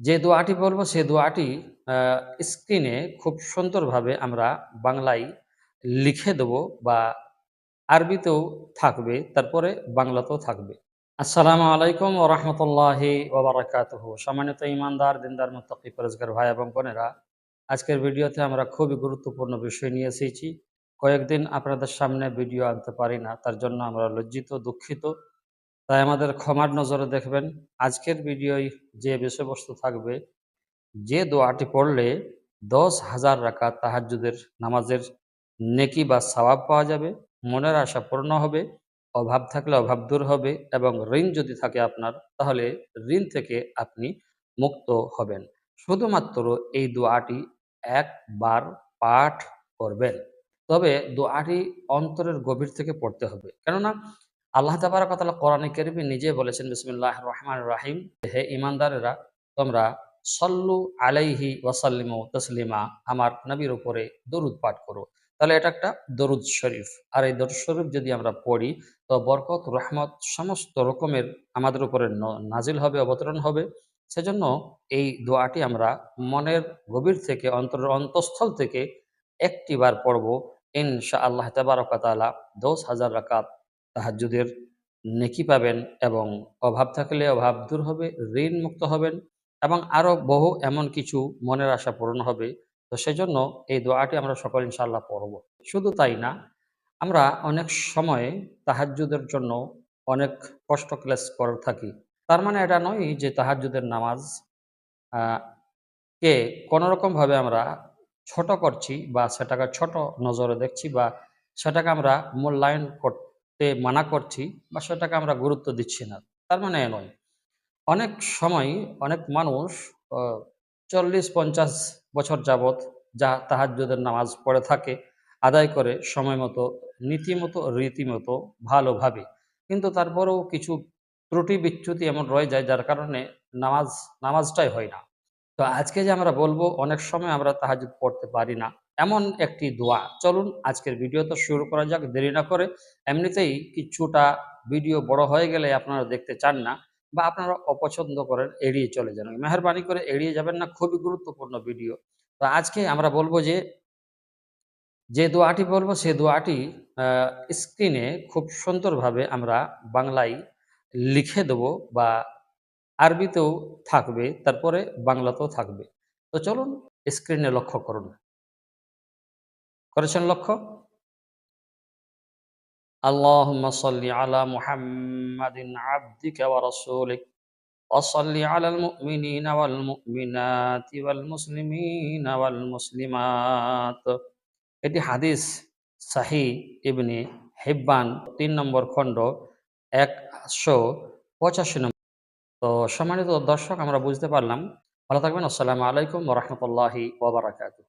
যে দোয়াটি বলব, সে দোয়াটি স্ক্রিনে খুব সুন্দরভাবে আমরা বাংলায় লিখে দেব বা আরবিতেও থাকবে, তারপরে বাংলাতেও থাকবে। আসসালামু আলাইকুম ও রহমতুল্লাহি ওবরাকাতুহ সম্মানিত ইমানদার, দিনদার, মুত্তাকি পরেজগার ভাই এবং বোনেরা, আজকের ভিডিওতে আমরা খুবই গুরুত্বপূর্ণ বিষয় নিয়ে এসেছি। কয়েকদিন আপনাদের সামনে ভিডিও আনতে পারি না, তার জন্য আমরা লজ্জিত, দুঃখিত। তাই আমাদের ক্ষমার নজরে দেখবেন। আজকের ভিডিওয় যে বিষয়বস্তু থাকবে, যে দোয়াটি পড়লে দশ হাজার রাকাত তাহাজ্জুদের নামাজের নেকি বা সওয়াব পাওয়া যাবে, মনের আশা পূর্ণ হবে, অভাব থাকলে অভাব দূর হবে এবং ঋণ যদি থাকে আপনার, তাহলে ঋণ থেকে আপনি মুক্ত হবেন। শুধুমাত্র এই দোয়াটি একবার পাঠ করবেন। তবে দোয়াটি অন্তরের গভীর থেকে পড়তে হবে। কেননা আল্লাহ তাবারাকাতালা কোরআনে কেরিমে নিজে বলেছেন বিসমুল্লাহ রহমান রাহিম, হে ইমানদারেরা তোমরা সল্লু আলাইহি ওয়াসাল্লিম তসলিমা, আমার নবীর উপরে দরুদ পাঠ করো। তাহলে এটা একটা দরুদ শরীফ। আর এই দরুদ শরীফ যদি আমরা পড়ি, তো বরকত, রহমত সমস্ত রকমের আমাদের উপরে নাজিল হবে, অবতরণ হবে। সেজন্য এই দোয়াটি আমরা মনের গভীর থেকে, অন্তরের অন্তঃস্থল থেকে একটি বার পড়ব। ইনশা আল্লাহ তাবারকাতালা দশ হাজার রাকাত তাহাজ্জুদের নেকি পাবেন এবং অভাব থাকলে অভাব দূর হবে, ঋণ মুক্ত হবেন এবং আরও বহু এমন কিছু মনের আশা পূরণ হবে। তো সেজন্য এই দোয়াটি আমরা সকল ইনশাল্লাহ পড়ব। শুধু তাই না, আমরা অনেক সময় তাহাজ্জুদের জন্য অনেক কষ্ট ক্লেশ করে থাকি। তার মানে এটা নয় যে তাহাজ্জুদের নামাজ কে কোনো রকম আমরা ছোট করছি বা সেটাকে ছোট নজরে দেখছি বা সেটাকে আমরা মূল্যায়ন করতে মানা করছি বা সেটাকে আমরা গুরুত্ব দিচ্ছি না। তার মানে এ নয়। অনেক সময় অনেক মানুষ চল্লিশ, পঞ্চাশ বছর যাবত যা তাহাজ্জুদের নামাজ পড়ে থাকে, আদায় করে সময় মতো, নীতিমতো, রীতিমতো ভালোভাবে। কিন্তু তারপরেও কিছু ত্রুটি বিচ্যুতি এমন রয়ে যায় যার কারণে নামাজ, নামাজটাই হয় না। তো আজকে যে আমরা বলব, অনেক সময় আমরা তাহাজুদ পড়তে পারি না। এমন একটি দোয়া। চলুন আজকের ভিডিও তো শুরু করা যাক, দেরি না করে। এমনিতেই কিছুটা ভিডিও বড় হয়ে গেলে আপনারা দেখতে চান না বা আপনারা অপছন্দ করেন, এড়িয়ে চলে যান। মেহরবানি করে এড়িয়ে যাবেন না, খুবই গুরুত্বপূর্ণ ভিডিও তো আজকে আমরা বলব যে যে দোয়াটি বলব, সে দোয়াটি স্ক্রিনে খুব সুন্দরভাবে আমরা বাংলায় লিখে দেব বা আরবিতেও থাকবে, তারপরে বাংলাতেও থাকবে। তো চলুন স্ক্রিনে লক্ষ্য করুন। করেছেন লক্ষ্য اللهم صل على محمد عبدك ورسولك وصل على المؤمنين والمؤمنات والمسلمين والمسلمات এটি হাদিস সাহি ইবনে হিব্বান তিন নম্বর খণ্ড একশো পঁচাশি নম্বর তো সম্মানিত দর্শক আমরা বুঝতে পারলাম ভালো থাকবেন আসসালামু আলাইকুম রহমতুল্লাহি ওবরাকাতু